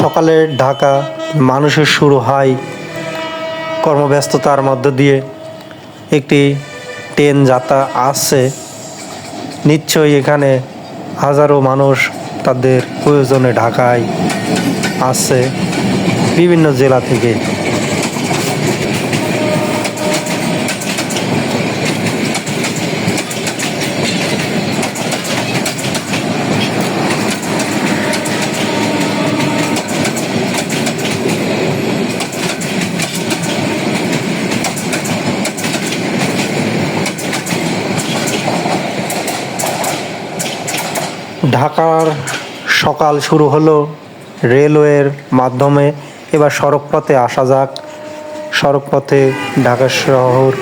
সকালের ঢাকা মানুষের শুরু হয় কর্মব্যস্ততার মধ্য দিয়ে। একটি ট্রেন যাতা আসছে নিশ্চয়ই এখানে হাজারো মানুষ তাদের প্রয়োজনে ঢাকায় আসছে বিভিন্ন জেলা থেকে। ঢাকার সকাল শুরু হলো রেলওয়ের মাধ্যমে। এবার সড়কপথে আসা যাক। সড়কপথে ঢাকা শহর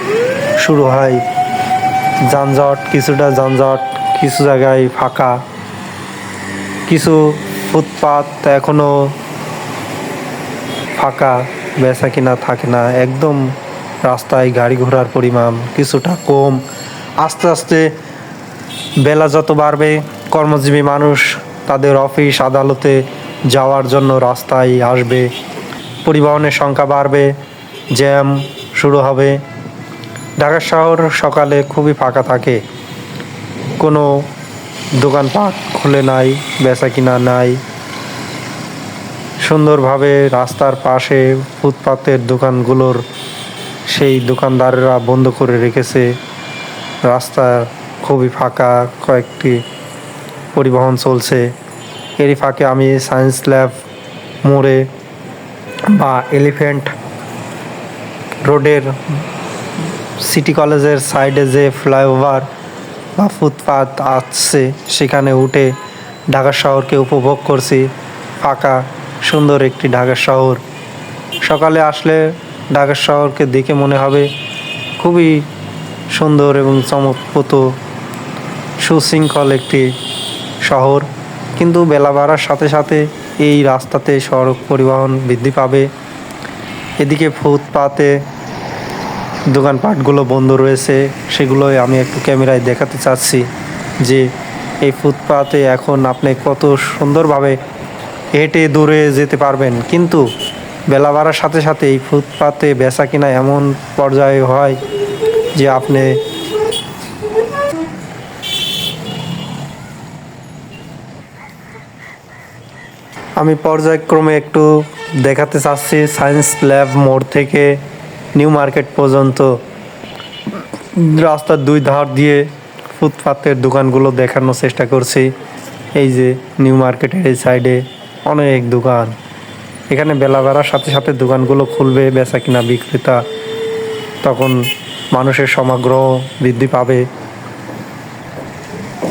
শুরু হয়। যানজট কিছুটা যানজট, কিছু জায়গায় ফাঁকা। কিছু ফুটপাত এখনও ফাঁকা, বেচা কিনা থাকে না। একদম রাস্তায় গাড়ি ঘোড়ার পরিমাণ কিছুটা কম। আস্তে আস্তে বেলা যত বাড়বে কর্মজীবী মানুষ তাদের অফিস আদালতে যাওয়ার জন্য রাস্তায় আসবে, পরিবহনের সংখ্যা বাড়বে, জ্যাম শুরু হবে। ঢাকা শহর সকালে খুবই ফাঁকা থাকে। কোনো দোকানপাট খুলে নাই বেচা কিনা নাই। সুন্দরভাবে রাস্তার পাশে ফুটপাতের দোকানগুলোর সেই দোকানদাররা বন্ধ করে রেখেছে। রাস্তা খুবই ফাঁকা, কয়েকটি পরিবহন চলছে। এরই ফাঁকে আমি সায়েন্স ল্যাব মোড়ে বা এলিফ্যান্ট রোডের সিটি কলেজের সাইডে যে ফ্লাইওভার বা ফুটপাত আছে, সেখানে উঠে ঢাকা শহরকে উপভোগ করছি। ফাঁকা, সুন্দর একটি ঢাকা শহর। সকালে আসলে ঢাকা শহরকে দেখে মনে হবে খুবই সুন্দর এবং চমকপ্রদ, সুশৃঙ্খল একটি শহর। কিন্তু বেলা বাড়ার সাথে সাথে এই রাস্তাতে সড়ক পরিবহন বৃদ্ধি পাবে। এদিকে ফুটপাতে দোকানপাটগুলো বন্ধ রয়েছে। সেগুলোই আমি একটু ক্যামেরায় দেখাতে চাচ্ছি যে এই ফুটপাতে এখন আপনি কত সুন্দরভাবে হেঁটে দূরে যেতে পারবেন। কিন্তু বেলা বাড়ার সাথে সাথে এই ফুটপাতে বেচা কিনা এমন পর্যায়ে হয় যে আপনি আমি পর্যায়ক্রমে একটু দেখাতে চাচ্ছি সায়েন্স ল্যাব মোড় থেকে নিউ মার্কেট পর্যন্ত। রাস্তার দুই ধার দিয়ে ফুটপাতের দোকানগুলো দেখানোর চেষ্টা করছি। এই যে নিউ মার্কেটের এই সাইডে অনেক দোকান। এখানে বেলা বাড়ার সাথে সাথে দোকানগুলো খুলবে, বেচা কিনা বিক্রেতা তখন মানুষের সমাগ্র বৃদ্ধি পাবে।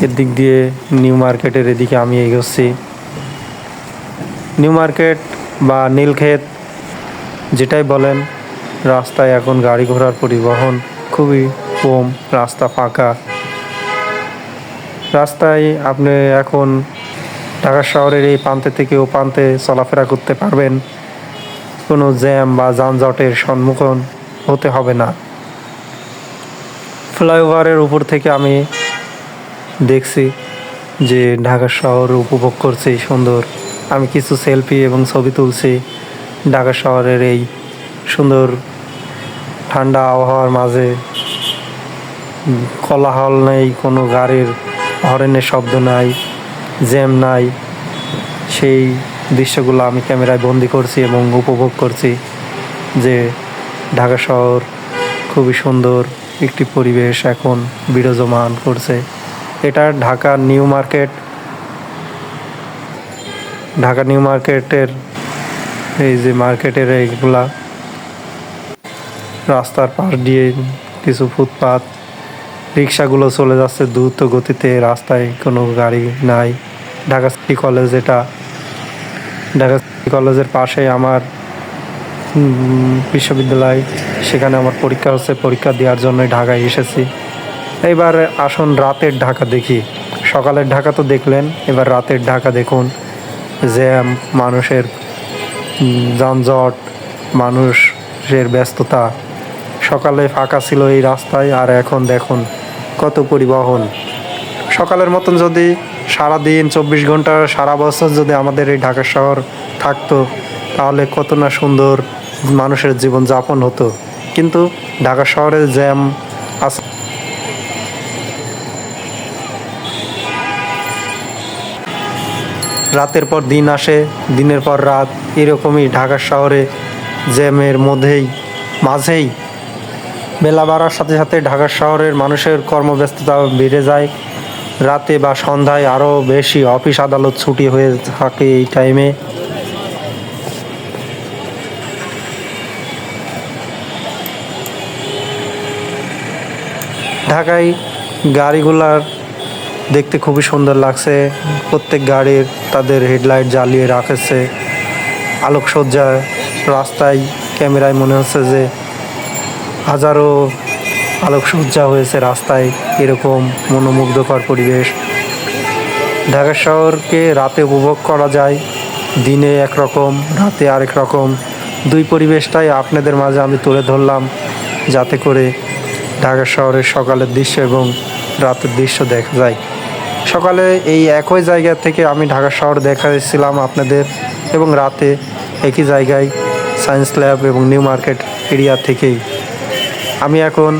এদিক দিয়ে নিউ মার্কেটের এদিকে আমি এগোচ্ছি। নিউ মার্কেট বা নীলক্ষেত, যেটাই বলেন, রাস্তায় এখন গাড়ি ঘোড়ার পরিবহন খুবই কম, রাস্তা ফাঁকা। রাস্তায় আপনি এখন ঢাকা শহরের এই প্রান্তে থেকে ও প্রান্তে চলাফেরা করতে পারবেন। কোনো জ্যাম বা যানজটের সম্মুখীন হতে হবে না। ফ্লাইওভারের উপর থেকে আমি দেখছি যে ঢাকা শহর উপভোগ করছি সুন্দর। আমি কিছু সেলফি এবং ছবি তুলছি ঢাকা শহরের এই সুন্দর ঠান্ডা আবহাওয়ার মাঝে। কোলাহল নেই, কোনো গাড়ির হরেনের শব্দ নাই জ্যাম নাই। সেই দৃশ্যগুলো আমি ক্যামেরায় বন্দি করছি এবং উপভোগ করছি যে ঢাকা শহর খুবই সুন্দর একটি পরিবেশ এখন বিরাজমান করছে। এটা Dhaka New Market Dhaka New মার্কেটের এই যে মার্কেটের এইগুলা রাস্তার পাশ দিয়ে কিছু ফুটপাত, রিক্সাগুলো চলে যাচ্ছে দ্রুত গতিতে, রাস্তায় কোনো গাড়ি নাই। ঢাকা সিটি কলেজ এটা, ঢাকা সিটি কলেজের পাশে আমার বিশ্ববিদ্যালয়, সেখানে আমার পরীক্ষা হচ্ছে, পরীক্ষা দেওয়ার জন্য ঢাকায় এসেছি। এবার আসুন রাতের ঢাকা দেখি। সকালের ঢাকা তো দেখলেন, এবার রাতের ঢাকা দেখুন। জ্যাম মানুষের যানজট, মানুষের ব্যস্ততা, সকালে ফাঁকা ছিল এই রাস্তায়, আর এখন দেখুন কত পরিবহন। সকালের মতন যদি সারা দিন চব্বিশ ঘণ্টা সারা বছর যদি আমাদের এই ঢাকা শহর থাকতো, তাহলে কত না সুন্দর মানুষের জীবন যাপন হতো। কিন্তু ঢাকা শহরে জ্যাম আছে রাতের পর দিন আসে, দিনের পর রাত। এরকমই ঢাকা শহরে জ্যামের মধ্যেই, মাঝেই বেলা বাড়ার সাথে সাথে ঢাকা শহরের মানুষের কর্মব্যস্ততা বেড়ে যায়। রাতে বা সন্ধ্যায় আরও বেশি অফিস, আদালত ছুটি হয়ে থাকে এই টাইমে। ঢাকায় গাড়িগুলার দেখতে খুবই সুন্দর লাগছে। প্রত্যেক গাড়ির তাদের হেডলাইট জ্বালিয়ে রাখেছে। আলোকসজ্জা রাস্তায়, ক্যামেরায় মনে হচ্ছে যে হাজারো আলোকসজ্জা হয়েছে রাস্তায় এরকম মনোমুগ্ধকর পরিবেশ। ঢাকা শহরকে রাতে উপভোগ করা যায়, দিনে একরকম, রাতে আরেক রকম। দুই পরিবেশটাই আপনাদের মাঝে আমি তুলে ধরলাম যাতে করে ঢাকা শহরের সকালের দৃশ্য এবং রাতের দৃশ্য দেখা যায়। সকালে এই একই জায়গা থেকে আমি ঢাকা শহর দেখাচ্ছিলাম আপনাদের এবং রাতে একই জায়গায় সায়েন্স ল্যাব এবং নিউ মার্কেট এরিয়া থেকেই। আমি এখন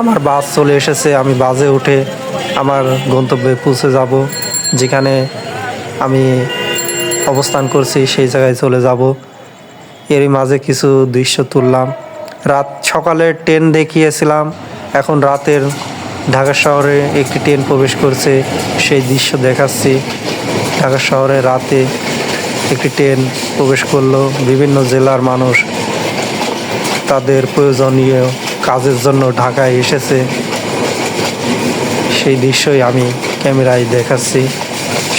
আমার বাস চলে এসেছে, আমি বাসে উঠে আমার গন্তব্যে পৌঁছে যাব, যেখানে আমি অবস্থান করছি, সেই জায়গায় চলে যাব। এরই মাঝে কিছু দৃশ্য তুললাম। রাত সকালে ট্রেন দেখিয়েছিলাম, এখন রাতের ঢাকা শহরে একটি ট্রেন প্রবেশ করছে, সেই দৃশ্য দেখাচ্ছি। ঢাকা শহরে রাতে একটি ট্রেন প্রবেশ করল, বিভিন্ন জেলার মানুষ তাদের প্রয়োজনীয় কাজের জন্য ঢাকায় এসেছে। সেই দৃশ্যই আমি ক্যামেরায় দেখাচ্ছি।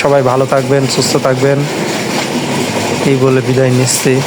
সবাই ভালো থাকবেন, সুস্থ থাকবেন। এই বলে বিদায় নিচ্ছি।